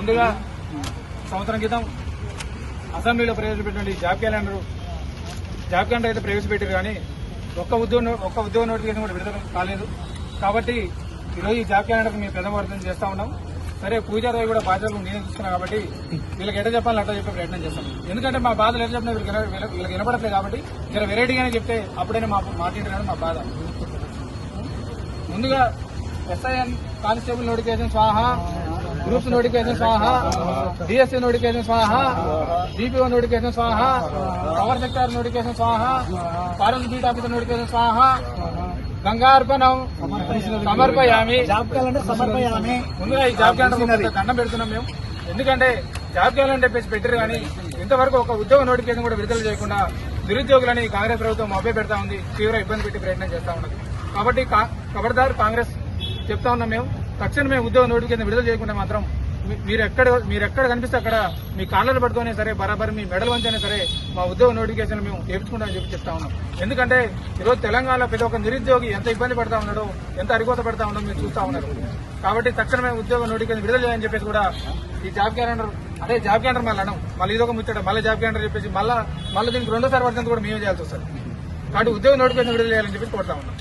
ముందుగా సంవత్సరం క్రితం అసెంబ్లీలో ప్రవేశపెట్టిన జాబ్ క్యాలెండర్ జాబ్ క్యాలెండర్ అయితే ప్రవేశపెట్టారు కానీ ఒక్క ఉద్యోగ ఒక్క ఉద్యోగ నోటిఫికేషన్ కూడా విడుదల కాలేదు. కాబట్టి ఈరోజు ఈ జాబ్ క్యాలెండర్ మేము పెద్దవర్ధన చేస్తా ఉన్నాం. సరే పూజారావు కూడా బాధ్యతలు నేనే చూస్తున్నా కాబట్టి వీళ్ళకి ఎట్లా చెప్పాలి అట్లా చెప్పే ప్రయత్నం చేస్తాం. ఎందుకంటే మా బాధలు ఎట్లా చెప్పినా వీళ్ళకి వీళ్ళకి వినపడట్లేదు కాబట్టి జర వెరైటీగానే చెప్తే అప్పుడైనా మా మాట్లాడారు మా బాధ. ముందుగా ఎస్ఐఎన్ కానిస్టేబుల్ నోటిఫికేషన్ స్వాహా గ్రూప్స్ నోటిఫికేషన్ స్వాహ డిఎస్సీ నోటిఫికేషన్ స్వాహ డిపిఓ నోటిఫికేషన్ స్వాహ పవర్ సెక్టార్ నోటిఫికేషన్ స్వాహ ఫారెన్ బీట్ ఆఫీసర్ నోటిఫికేషన్ స్వాహ గంగార్పణం సమర్పయామి. జాబ్ క్యాలెండర్ సమర్పయామి ముందుగా ఈ జాబ్ క్యాలెండర్ దండం పెడుతున్నాం మేము. ఎందుకంటే జాబ్ క్యాలెండర్ చెప్పేసి పెట్టారు కానీ ఇంతవరకు ఒక ఉద్యోగ నోటిఫికేషన్ కూడా విడుదల చేయకుండా నిరుద్యోగులని కాంగ్రెస్ ప్రభుత్వం మభ్య పెడతా ఉంది. తీవ్ర ఇబ్బంది పెట్టి ప్రయత్నం చేస్తా ఉన్నది. కాబట్టి కా- ఖబర్దార్ కాంగ్రెస్ చెప్తా ఉన్నాం మేము. తక్షణమే ఉద్యోగ నోటిఫికేషన్ విడుదల చేయకుండా మాత్రం మీరు ఎక్కడ మీరు ఎక్కడ కనిపిస్తే అక్కడ మీ కాళ్ళలు పట్టుకునే సరే బరాబర్ మీ మెడల్ వంచైనా సరే మా ఉద్యోగ నోటిఫికేషన్ మేము చేపించుకుంటామని చెప్పి చెప్తా ఉన్నాం. ఎందుకంటే ఈరోజు తెలంగాణలో ప్రతి ఒక్క నిరుద్యోగి ఎంత ఇబ్బంది పడతా ఉన్నాడో ఎంత అరికోత పడతా ఉన్నాడో మీరు చూస్తా ఉన్నారు. కాబట్టి తక్షణమే ఉద్యోగ నోటిఫికేషన్ విడుదల చేయని చెప్పేసి కూడా ఈ జాబ్ క్యాలెండర్ అదే జాబ్ క్యాలెండర్ మళ్ళీ అనం మళ్ళీ ఇదొక ముచ్చట. మళ్ళీ జాబ్ క్యాలెండర్ చెప్పేసి మళ్ళీ మళ్ళీ దీనికి రెండోసారి పడుతుంది కూడా మేమే చేయాల్సి వస్తుంది. కాబట్టి ఉద్యోగ నోటిఫికేషన్ విడుదల చేయాలని చెప్పి కోరుతా ఉన్నాం.